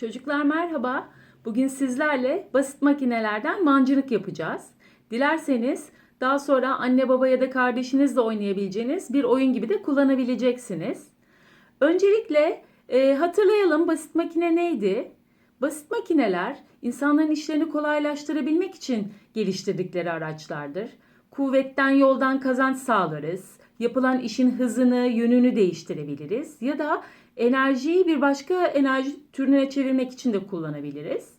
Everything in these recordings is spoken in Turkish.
Çocuklar merhaba. Bugün sizlerle basit makinelerden mancınık yapacağız. Dilerseniz daha sonra anne baba ya da kardeşinizle oynayabileceğiniz bir oyun gibi de kullanabileceksiniz. Öncelikle e, hatırlayalım basit makine neydi? Basit makineler insanların işlerini kolaylaştırabilmek için geliştirdikleri araçlardır. Kuvvetten yoldan kazanç sağlarız. Yapılan işin hızını, yönünü değiştirebiliriz ya da enerjiyi bir başka enerji türüne çevirmek için de kullanabiliriz.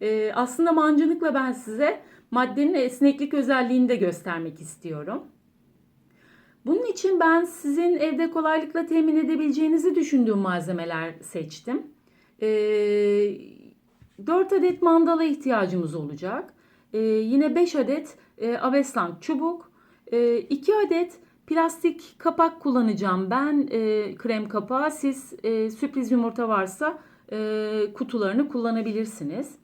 Ee, aslında mancınıkla ben size maddenin esneklik özelliğini de göstermek istiyorum. Bunun için ben sizin evde kolaylıkla temin edebileceğinizi düşündüğüm malzemeler seçtim. Ee, 4 adet mandala ihtiyacımız olacak. Ee, yine 5 adet e, avestan çubuk, 2 adet plastik kapak kullanacağım ben e, krem kapağı. Siz e, sürpriz yumurta varsa e, kutularını kullanabilirsiniz.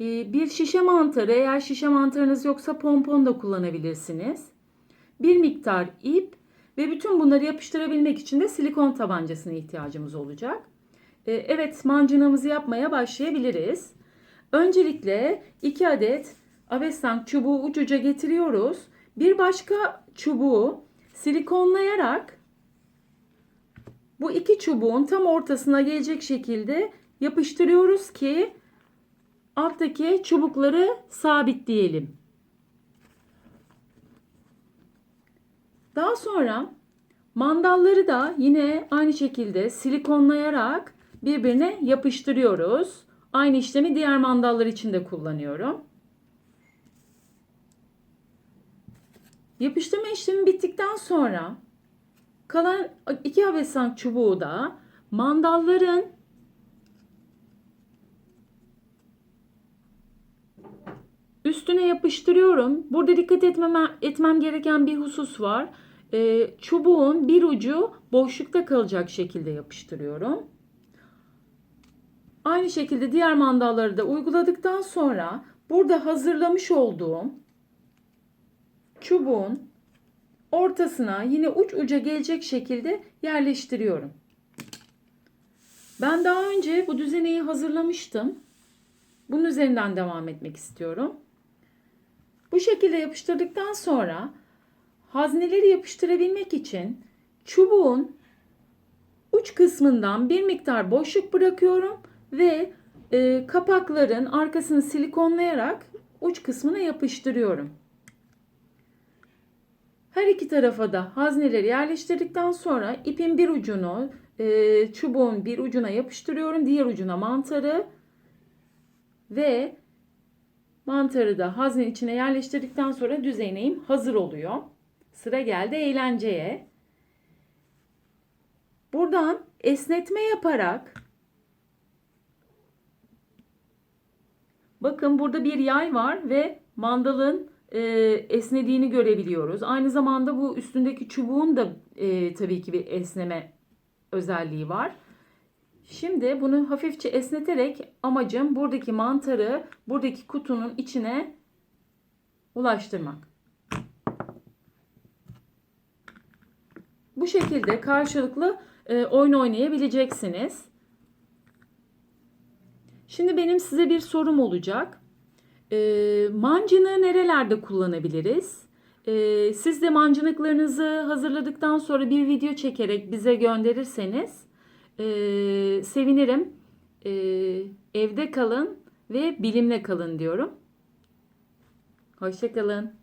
E, bir şişe mantarı eğer şişe mantarınız yoksa pompon da kullanabilirsiniz. Bir miktar ip ve bütün bunları yapıştırabilmek için de silikon tabancasına ihtiyacımız olacak. E, evet mancınığımızı yapmaya başlayabiliriz. Öncelikle 2 adet avestan çubuğu uç uca getiriyoruz. Bir başka çubuğu silikonlayarak bu iki çubuğun tam ortasına gelecek şekilde yapıştırıyoruz ki alttaki çubukları sabitleyelim. Daha sonra mandalları da yine aynı şekilde silikonlayarak birbirine yapıştırıyoruz. Aynı işlemi diğer mandallar için de kullanıyorum. Yapıştırma işlemi bittikten sonra kalan iki havesan çubuğu da mandalların üstüne yapıştırıyorum. Burada dikkat etmem, etmem gereken bir husus var. Ee, çubuğun bir ucu boşlukta kalacak şekilde yapıştırıyorum. Aynı şekilde diğer mandalları da uyguladıktan sonra burada hazırlamış olduğum çubuğun ortasına yine uç uca gelecek şekilde yerleştiriyorum. Ben daha önce bu düzeneyi hazırlamıştım. Bunun üzerinden devam etmek istiyorum. Bu şekilde yapıştırdıktan sonra hazneleri yapıştırabilmek için çubuğun uç kısmından bir miktar boşluk bırakıyorum ve e, kapakların arkasını silikonlayarak uç kısmına yapıştırıyorum. Her iki tarafa da hazneleri yerleştirdikten sonra ipin bir ucunu e, çubuğun bir ucuna yapıştırıyorum. Diğer ucuna mantarı ve mantarı da haznenin içine yerleştirdikten sonra düzeneğim hazır oluyor. Sıra geldi eğlenceye. Buradan esnetme yaparak bakın burada bir yay var ve mandalın e, esnediğini görebiliyoruz. Aynı zamanda bu üstündeki çubuğun da e, tabii ki bir esneme özelliği var. Şimdi bunu hafifçe esneterek amacım buradaki mantarı buradaki kutunun içine ulaştırmak. Bu şekilde karşılıklı e, oyun oynayabileceksiniz. Şimdi benim size bir sorum olacak. E, mancını nerelerde kullanabiliriz? E, siz de mancınıklarınızı hazırladıktan sonra bir video çekerek bize gönderirseniz e, sevinirim. E, evde kalın ve bilimle kalın diyorum. Hoşçakalın.